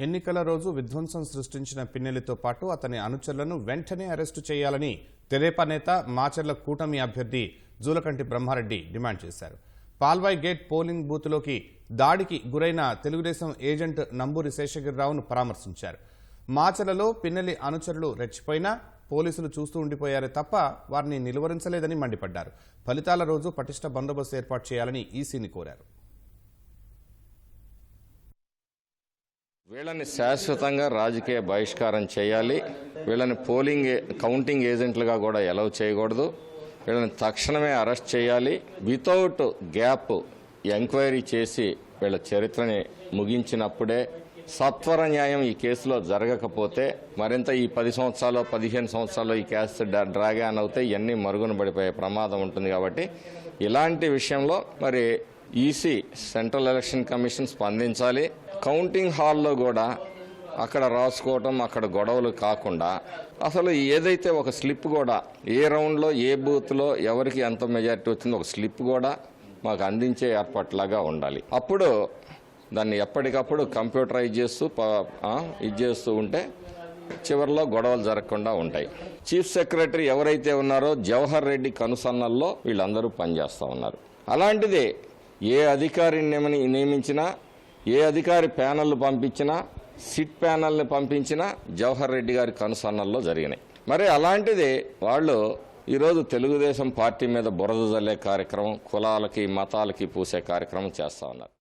ఎన్నికల రోజు విధ్వంసం సృష్టించిన పిన్నెలితో పాటు అతని అనుచరులను వెంటనే అరెస్టు చేయాలని తెదేపా నేత మాచర్ల కూటమి అభ్యర్థి జూలకంటి బ్రహ్మారెడ్డి డిమాండ్ చేశారు. పాల్వాయ్ గేట్ పోలింగ్ బూత్లోకి దాడికి గురైన తెలుగుదేశం ఏజెంట్ నంబూరి శేషగిరిరావును పరామర్శించారు. మాచలలో పిన్నెలి అనుచరులు రెచ్చిపోయినా పోలీసులు చూస్తూ ఉండిపోయారే తప్ప వారిని నిలువరించలేదని మండిపడ్డారు. ఫలితాల రోజు పటిష్ట బందోబస్తు ఏర్పాటు చేయాలని ఈసీని కోరారు. వీళ్ళని శాశ్వతంగా రాజకీయ బహిష్కారం చేయాలి. వీళ్ళని పోలింగ్ ఏ- కౌంటింగ్ ఏజెంట్లుగా కూడా ఎలవ్ చేయకూడదు. వీళ్ళని తక్షణమే అరెస్ట్ చేయాలి. వితౌట్ గ్యాప్ ఎంక్వైరీ చేసి వీళ్ళ చరిత్రని ముగించినప్పుడే సత్వర న్యాయం ఈ కేసులో జరగకపోతే మరింత ఈ పది సంవత్సరాలు పదిహేను సంవత్సరాలు ఈ కేసు డ్రాగాన్ డ్రాగ్ ఆన్ అవుతే ఇవన్నీ మరుగున పడిపోయే ప్రమాదం ఉంటుంది కాబట్టి ఇలాంటి విషయంలో మరి ఈసీ సెంట్రల్ ఎలక్షన్ కమిషన్ స్పందించాలి. కౌంటింగ్ హాల్లో కూడా అక్కడ రాసుకోవటం అక్కడ గొడవలు కాకుండా అసలు ఏదైతే ఒక స్లిప్ కూడా ఏ రౌండ్లో ఏ బూత్లో ఎవరికి ఎంత మెజారిటీ వచ్చిందో ఒక స్లిప్ కూడా మాకు అందించే ఏర్పాట్లాగా ఉండాలి. అప్పుడు దాన్ని ఎప్పటికప్పుడు కంప్యూటరైజ్ చేస్తూ ఇది చేస్తూ ఉంటే చివరిలో గొడవలు జరగకుండా ఉంటాయి. చీఫ్ సెక్రటరీ ఎవరైతే ఉన్నారో జవహర్ రెడ్డి కనుసన్నల్లో వీళ్ళందరూ పనిచేస్తూ ఉన్నారు. అలాంటిదే ఏ అధికారిని నియమించినా ఏ అధికారి ప్యానల్ పంపించినా సిట్ ప్యానల్ని పంపించినా జవహర్ రెడ్డి గారి కనుసన్నల్లో జరిగినాయి. మరి అలాంటిది వాళ్ళు ఈరోజు తెలుగుదేశం పార్టీ మీద బురద జల్లే కార్యక్రమం కులాలకి మతాలకి పూసే కార్యక్రమం చేస్తూ ఉన్నారు.